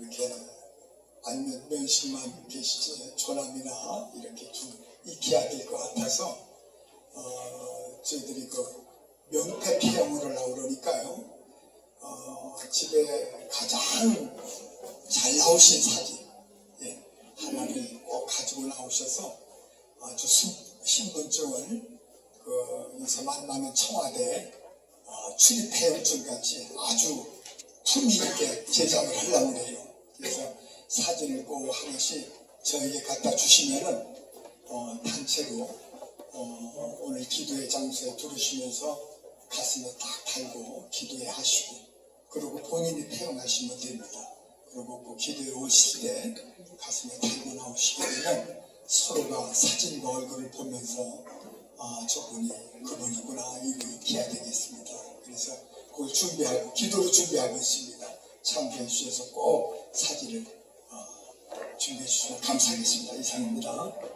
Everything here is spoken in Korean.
이렇게 아니면 면식만 계시지 조남이나 이렇게 좀 익혀야 될 것 같아서 어, 저희들이 그 명패 피형으로 나오려니까요 어, 집에 가장 잘 나오신 사진 예, 하나를 꼭 가지고 나오셔서 아주 신- 신분증을 그 여기서 만나는 청와대 어, 출입회원증 같이 아주 품위 있게 제작을 하려고 해요. 사진을 꼭 하나씩 저에게 갖다 주시면은 어, 단체로 어, 오늘 기도의 장소에 들으시면서 가슴에 딱 달고 기도해 하시고 그리고 본인이 태어나시면 됩니다. 그리고 그 기도에 오실 때 가슴에 달고 나오시게 되면 서로가 사진과 얼굴을 보면서 아 저분이 그분이구나 이거 익혀야 되겠습니다. 그래서 그걸 준비하고 기도로 준비하고 있습니다. 참여해 주셔서 꼭 사진을 어, 준비해 주시면 감사하겠습니다. 이상입니다.